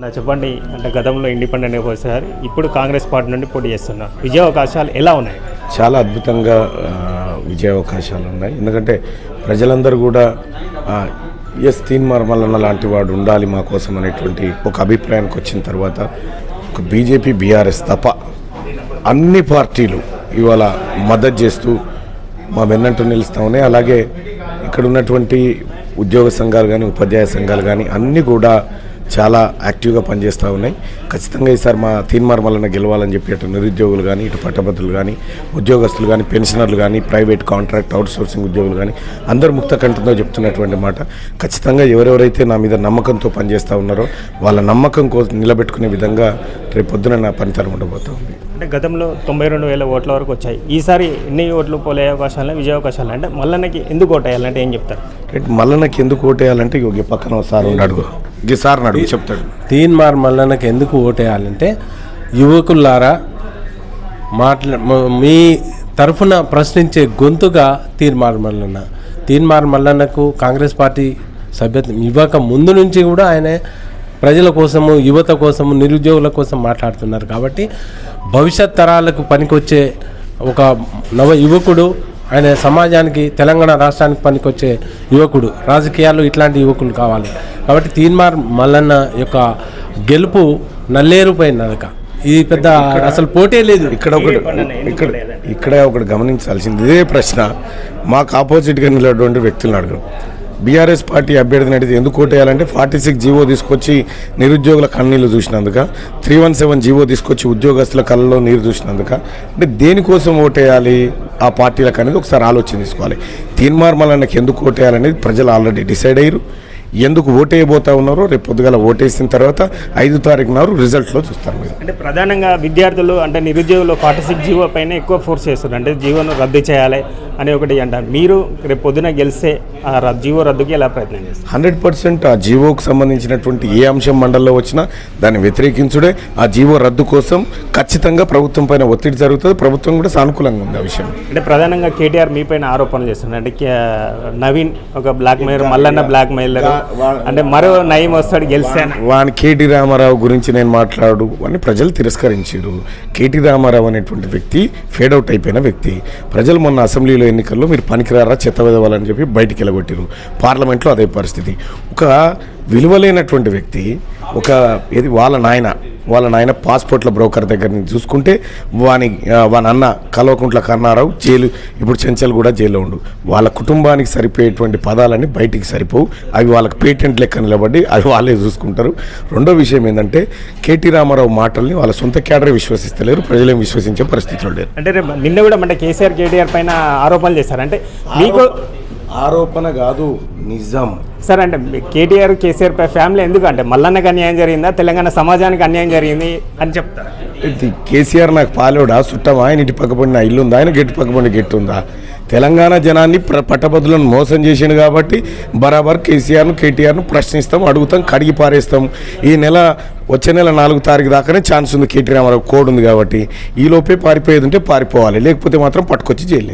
నా చెప్పండి అంటే గతంలో ఇండిపెండెంట్ ఒకసారి ఇప్పుడు కాంగ్రెస్ పార్టీ నుండి పోటీ చేస్తున్నారు విజయ అవకాశాలు ఎలా ఉన్నాయి? చాలా అద్భుతంగా ఆ, విజయ అవకాశాలు ఉన్నాయి. ఎందుకంటే ప్రజలందరూ కూడా ఎస్ తీన్ మార్మల్లన్న లాంటి వాడు ఉండాలి మా కోసం అనేటువంటి ఒక అభిప్రాయానికి వచ్చిన తర్వాత ఒక బీజేపీ బీఆర్ఎస్ తప్ప అన్ని పార్టీలు ఇవాళ మద్దతు చేస్తూ మా వెన్నంటూ నిలుస్తామని అలాగే ఇక్కడ ఉన్నటువంటి ఉద్యోగ సంఘాలు కానీ ఉపాధ్యాయ సంఘాలు కానీ అన్నీ కూడా చాలా యాక్టివ్గా పనిచేస్తూ ఉన్నాయి. ఖచ్చితంగా ఈసారి మా తీన్మార్ మల్లన్న గెలవాలని చెప్పి అటు నిరుద్యోగులు కానీ ఇటు పట్టభద్రులు కానీ ఉద్యోగస్తులు కానీ పెన్షనర్లు కానీ ప్రైవేట్ కాంట్రాక్ట్ అవుట్ సోర్సింగ్ ఉద్యోగులు కానీ అందరూ ముక్త కంఠంతో చెప్తున్నటువంటి మాట. ఖచ్చితంగా ఎవరెవరైతే నా మీద నమ్మకంతో పనిచేస్తూ ఉన్నారో వాళ్ళ నమ్మకం కోసం నిలబెట్టుకునే విధంగా రేపు పొద్దున నా పనితనం ఉండబోతా ఉంది. అంటే గతంలో తొంభై రెండు వేల ఓట్ల వరకు వచ్చాయి. ఈసారి ఎన్ని ఓట్లు పోలే అవకాశాలు విజయ అవకాశాలు? అంటే మల్లన్నకి ఎందుకు ఓటేయాలంటే ఏం చెప్తారు? మల్లన్నకి ఎందుకు ఓటేయాలంటే పక్కన సార్ ఉన్నాడు. ఈ సార్ అడుగు చెప్తాడు. తీన్మార్ మల్లన్నకి ఎందుకు ఓటేయాలంటే యువకులారా మాట్లా మ- మీ తరఫున ప్రశ్నించే గొంతుగా తీన్మార్ మల్లన్న. తీన్మార్ మల్లన్నకు కాంగ్రెస్ పార్టీ సభ్యత్వం ఇవ్వక ముందు నుంచి కూడా ఆయన ప్రజల కోసము యువత కోసము నిరుద్యోగుల కోసం మాట్లాడుతున్నారు. కాబట్టి భవిష్యత్ తరాలకు పనికొచ్చే ఒక నవ యువకుడు ఆయన సమాజానికి తెలంగాణ రాష్ట్రానికి పనికొచ్చే యువకుడు. రాజకీయాల్లో ఇట్లాంటి యువకులు కావాలి. కాబట్టి తీన్మార్ మల్లన్న యొక్క గెలుపు నల్లేరుపై నడక. ఇది పెద్ద అసలు పోటే లేదు. ఇక్కడ ఒకటి ఇక్కడ ఇక్కడే ఒకటి గమనించాల్సింది. ఇదే ప్రశ్న. మాకు ఆపోజిట్గా నిలబడినటువంటి వ్యక్తులను అడగరు బీఆర్ఎస్ పార్టీ అభ్యర్థిని అడిగితే ఎందుకు ఓటేయాలంటే ఫార్టీ సిక్స్ జీవో తీసుకొచ్చి నిరుద్యోగుల కన్నీళ్ళు చూసినందుక త్రీ వన్ సెవెన్ జీవో తీసుకొచ్చి ఉద్యోగస్తుల కళ్ళలో నీరు చూసినందుక. అంటే దేనికోసం ఓటేయాలి ఆ పార్టీలకు అనేది ఒకసారి ఆలోచన తీసుకోవాలి. తీన్మార్మలన్నకి ఎందుకు ఓటేయాలనేది ప్రజలు ఆల్రెడీ డిసైడ్ అయ్యారు. ఎందుకు ఓటేయబోతా ఉన్నారో రేపు పొద్దుగాల ఓటేసిన తర్వాత ఐదు తారీఖు నారు రిజల్ట్లో చూస్తారు మీరు. అంటే ప్రధానంగా విద్యార్థులు అంటే నిరుద్యోగులు ఫార్టీ సిక్స్ జీవో పైన ఎక్కువ ఫోర్స్ చేస్తున్నారు. అంటే జీవోను రద్దు చేయాలి అని ఒకటి అంటారు మీరు రేపు పొద్దున గెలిస్తే ఆ జీవో రద్దుకి ఎలా ప్రయత్నం చేస్తారు? హండ్రెడ్ పర్సెంట్ ఆ జీవోకు సంబంధించినటువంటి ఏ అంశం మండలిలో వచ్చినా దాన్ని వ్యతిరేకించుడే. ఆ జీవో రద్దు కోసం ఖచ్చితంగా ప్రభుత్వం పైన ఒత్తిడి జరుగుతుంది. ప్రభుత్వం కూడా సానుకూలంగా ఉంది ఆ విషయం. అంటే ప్రధానంగా కేటీఆర్ మీ పైన ఆరోపణలు చేస్తున్నారు. అంటే కే- నవీన్ ఒక blackmail Mallanna blackmailer అంటే మరో నయం వస్తాడు గెలిచాను వాని కేటీ రామారావు గురించి నేను మాట్లాడు. అని ప్రజలు తిరస్కరించారు. కేటీ రామారావు అనేటువంటి వ్యక్తి ఫేడ్ అవుట్ అయిపోయిన వ్యక్తి. ప్రజలు మొన్న అసెంబ్లీలో ఎన్నికల్లో మీరు పనికిరారా చెత్త విధవాలని చెప్పి బయటికి వెళ్ళగొట్టారు పార్లమెంట్లో అదే పరిస్థితి. ఒక విలువలేనటువంటి వ్యక్తి ఒక ఏది వాళ్ళ నాయన వాళ్ళ నాయన పాస్పోర్ట్ల బ్రోకర్ దగ్గర నుంచి చూసుకుంటే వాని వాని అన్న కల్వకుంట్ల కన్నారావు జైలు ఇప్పుడు చెంచల్ కూడా జైల్లో ఉండు. వాళ్ళ కుటుంబానికి సరిపోయేటువంటి పదాలన్నీ బయటికి సరిపోవు. అవి వాళ్ళకి పేటెంట్ లెక్క నిలబడి అవి వాళ్ళే చూసుకుంటారు. రెండో విషయం ఏంటంటే కేటీ రామారావు మాటల్ని వాళ్ళ సొంత క్యాడరే విశ్వసిస్తలేరు ప్రజలేం విశ్వసించే పరిస్థితిలో లేరు. అంటే నిన్న కూడా అంటే కేసీఆర్ కేటీఆర్ పైన ఆరోపణలు చేశారు. అంటే మీకు ఆరోపణ కాదు నిజం. సార్ అంటే కేటీఆర్ కేసీఆర్ పై ఫ్యామిలీ ఎందుకు? అంటే మల్లన్నకు అన్యాయం జరిగిందా? తెలంగాణ సమాజానికి అన్యాయం జరిగింది అని చెప్తారు? ఇది కేసీఆర్ నాకు పాలోడా? చుట్టమా? ఆయన ఇటు పక్కపడిన ఇల్లు ఉందా ఆయన గెట్టు పక్కపడిన గెట్టు ఉందా? తెలంగాణ జనాన్ని ప్ర పట్టభద్రులను మోసం చేసిండు కాబట్టి బరాబర్ కేసీఆర్ను కేటీఆర్ను ప్రశ్నిస్తాం అడుగుతాం కడిగి పారేస్తాం. ఈ నెల వచ్చే నెల నాలుగు తారీఖు దాకానే ఛాన్స్ ఉంది. కేటీ రామారావు కోడ్ ఉంది కాబట్టి ఈ లోపే పారిపోయేది ఉంటే పారిపోవాలి. లేకపోతే మాత్రం పట్టుకొచ్చి జైలు